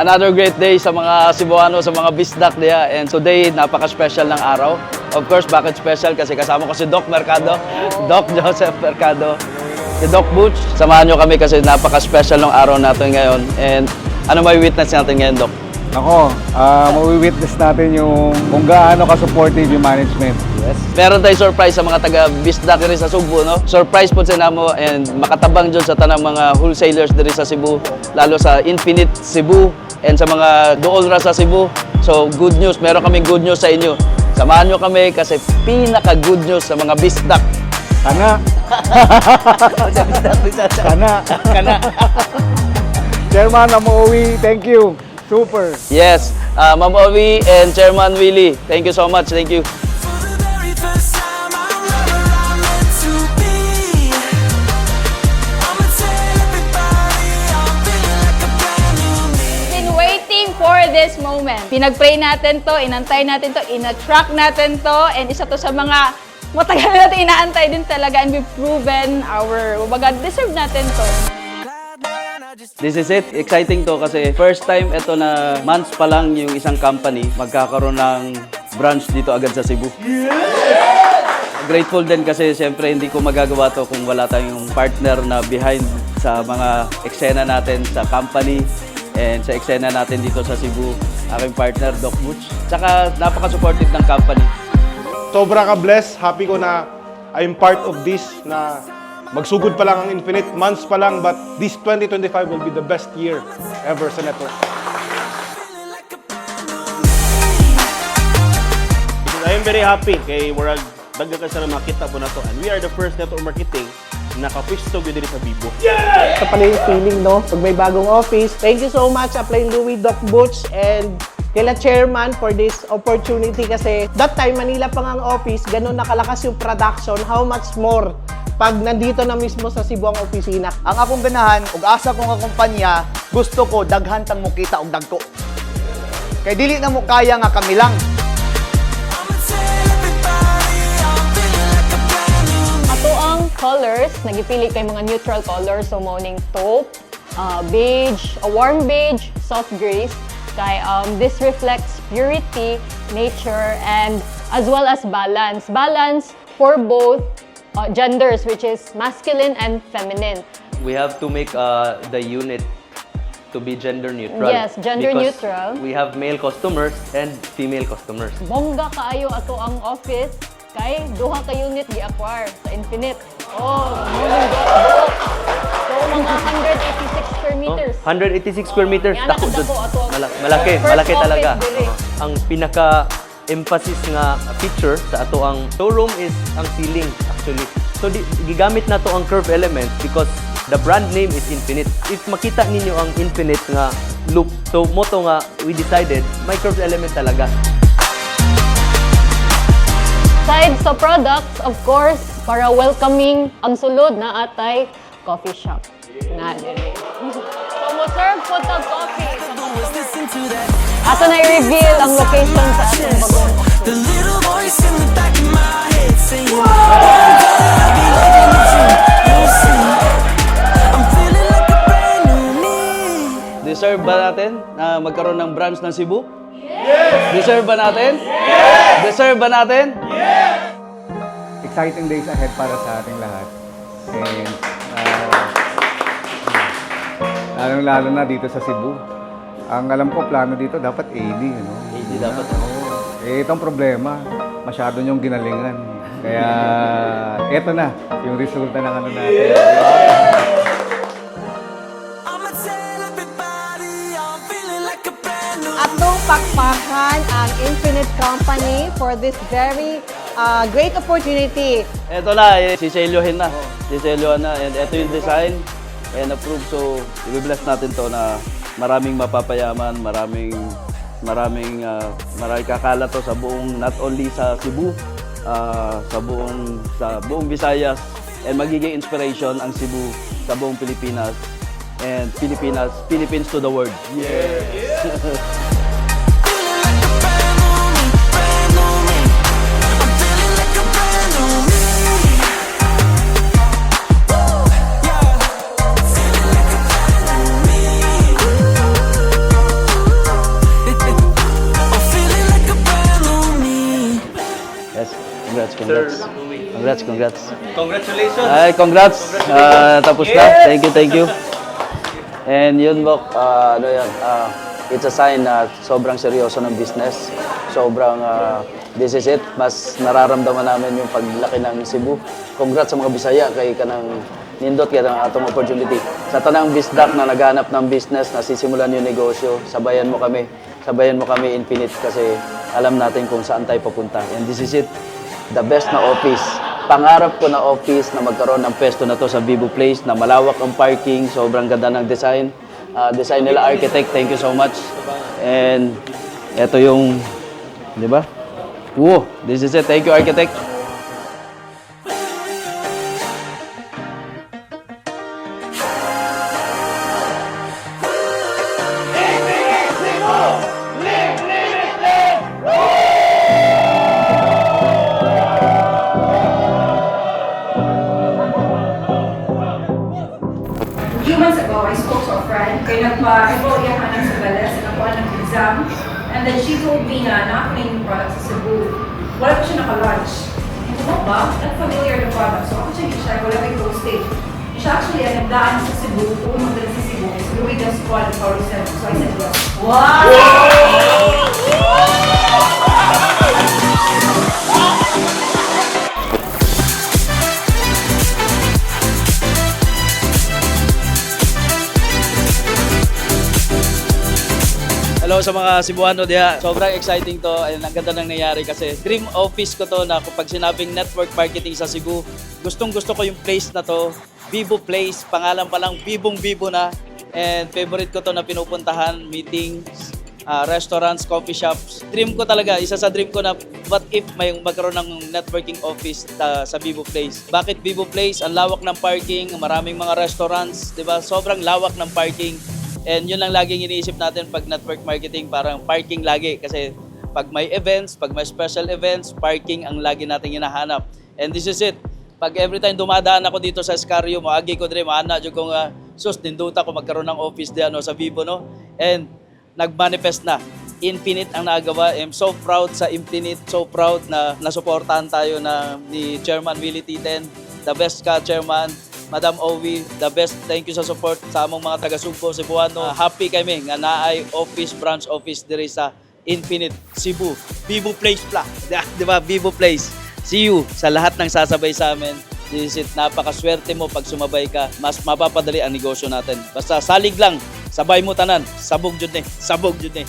Another great day sa mga Cebuano, sa mga bisdak niya. And today, napaka-special ng araw. Of course, bakit special? Kasi kasama ko si Doc Mercado, Doc Joseph Mercado, si Doc Butch. Samahan nyo kami kasi napaka-special ng araw natin ngayon. And ano may witness natin ngayon, Doc? Ako, ah mawi-witness natin yung kung gaano ka-supportive yung management. Yes. Meron tayong surprise sa mga taga Bisdak diri sa Cebu, no? Surprise po sa namo and makatabang dyan sa tanang mga wholesalers diri sa Cebu, lalo sa Infinite Cebu and sa mga doon ra sa Cebu. So, good news. Meron kaming good news sa inyo. Samahan nyo kami kasi pinaka-good news sa mga Bisdak. Kana, kana. Kana. Chairman Amoowi, thank you. Super. Yes. Uh, Ma'am Ovi and Chairman Willie, thank you so much. Thank you. Been waiting for this moment. Pinag-pray natin to, inantay natin to, in-attract natin to, and isa to sa mga matagal natin inaantay din talaga and we've proven our, kumbaga, deserve natin to. This is it. Exciting to kasi first time ito na months pa lang yung isang company magkakaroon ng branch dito agad sa Cebu. Grateful din kasi siyempre hindi ko magagawa to kung wala tayong partner na behind sa mga eksena natin sa company and sa eksena natin dito sa Cebu. Aking partner, Doc Butch. Tsaka napaka-supportive ng company. sobra ka blessed. Happy ko na I'm part of this na magsugod pa lang ang Infinite months pa lang but this 2025 will be the best year ever sa network. I am very happy kay Murag dagdag ka sa makita po na to and we are the first network marketing na kapwisto gyud diri sa Bibo. Ito pala yung feeling, no? Pag may bagong office. Thank you so much, Apply Louis, Doc Butch, and kila chairman for this opportunity kasi that time Manila pa nga ang office, ganun nakalakas yung production, how much more pag nandito na mismo sa Cebu ang opisina. Ang akong ganahan ug asa ko nga kumpanya, gusto ko daghan tang mo kita og dagko. Kay dili na mo kaya nga kami lang. Ato ang colors, nagipili kay mga neutral colors, so morning taupe, uh, beige, a warm beige, soft grays. Kay um, this reflects purity, nature, and as well as balance. Balance for both uh, genders, which is masculine and feminine. we have to make uh, the unit to be gender neutral. Yes, gender neutral. We have male customers and female customers. Bongga kaayo ato ang office kay duha ka unit gi-acquire sa Infinite. Oh, dot. So mga 186 square meters. Oh, 186 square meters. Yan, Dako, Mala- malaki, malaki office talaga. Oo. Ang pinaka emphasis nga feature sa ato ang showroom is ang ceiling actually. So di, gigamit na to ang curve element because the brand name is Infinite. If makita ninyo ang Infinite nga loop, so moto nga we decided may curve element talaga. Aside sa products, of course, para welcoming ang sulod na atay coffee shop. Na diri. So mo serve po tag coffee. Ato na i-reveal ang location sa atong bagong na magkaroon ng branch ng Cebu? Yes! Deserve ba natin? Yes! Deserve ba natin? Exciting days ahead para sa ating lahat. And uh, lalong-lalo na dito sa Cebu. Ang alam ko, plano dito dapat 80, ano? Hindi dapat. Eh, itong problema, masyado niyong ginalingan. Kaya, eto na, yung resulta ng ano natin. I'ma pakpakan ang Infinite Company for this very uh, great opportunity. Ito na, eh, siselyohin na. Siselyohan na. And ito yung design and approved. So, i-bless natin to na maraming mapapayaman, maraming maraming uh, maraming kakala to sa buong not only sa Cebu, ah, sa buong sa buong Visayas and magiging inspiration ang Cebu sa buong Pilipinas and Pilipinas Philippines to the world. Yes. congrats. Congrats, congrats. Congratulations! Ay, congrats. Ah, tapos na. Thank you, thank you. And yun, Bok, ah, ano yan, ah, it's a sign na sobrang seryoso ng business. Sobrang, ah, this is it. Mas nararamdaman namin yung paglaki ng Cebu. Congrats sa mga Bisaya kay kanang nindot kaya ng atong opportunity. Sa tanang bisdak na naghanap ng business, nasisimulan yung negosyo, sabayan mo kami. Sabayan mo kami infinite kasi alam natin kung saan tayo papunta. And this is it the best na office. Pangarap ko na office na magkaroon ng pwesto na to sa Vivo Place na malawak ang parking, sobrang ganda ng design. Ah, design nila architect, thank you so much. And ito yung, di ba? Wow, this is it. Thank you architect. Niya ka sa Galas, nakuha ng exam, and then she told me na nakakuha yung product sa Cebu. Wala pa siya naka-launch. Ito mo ba? Not familiar the product. So ako siya siya, wala may postage. Siya actually ay nagdaan sa Cebu, pumunta sa Cebu, Luigas Squad of Power Center. So I said, wow! Hello sa mga Cebuano diha. Sobrang exciting to. Ayun, ang ganda nang nangyari kasi dream office ko to na kapag sinabing network marketing sa Cebu, gustong gusto ko yung place na to. Vivo Place, pangalan pa lang Bibong Bibo na. And favorite ko to na pinupuntahan, meetings, ah, restaurants, coffee shops. Dream ko talaga, isa sa dream ko na what if may magkaroon ng networking office ah, sa Vivo Place. Bakit Vivo Place? Ang lawak ng parking, maraming mga restaurants, 'di ba? Sobrang lawak ng parking. And yun lang laging iniisip natin pag network marketing, parang parking lagi. Kasi pag may events, pag may special events, parking ang lagi nating hinahanap. And this is it. Pag every time dumadaan ako dito sa Escario, maagi ko dire, maana dyan kong uh, sus, dinduta ko magkaroon ng office diyan no, sa Vivo, no? And nag-manifest na. Infinite ang nagawa. I'm so proud sa Infinite, so proud na nasuportahan tayo na ni Chairman Willie Titen, the best ka, Chairman. Madam Ovi, the best. Thank you sa support sa among mga taga-Sugbo, Cebuano. happy kami nga naay office, branch office diri sa Infinite Cebu. Vivo Place pla. Di ba? Vivo Place. See you sa lahat ng sasabay sa amin. This is it. Napakaswerte mo pag sumabay ka. Mas mapapadali ang negosyo natin. Basta salig lang. Sabay mo tanan. Sabog jud ni. Sabog jud ni.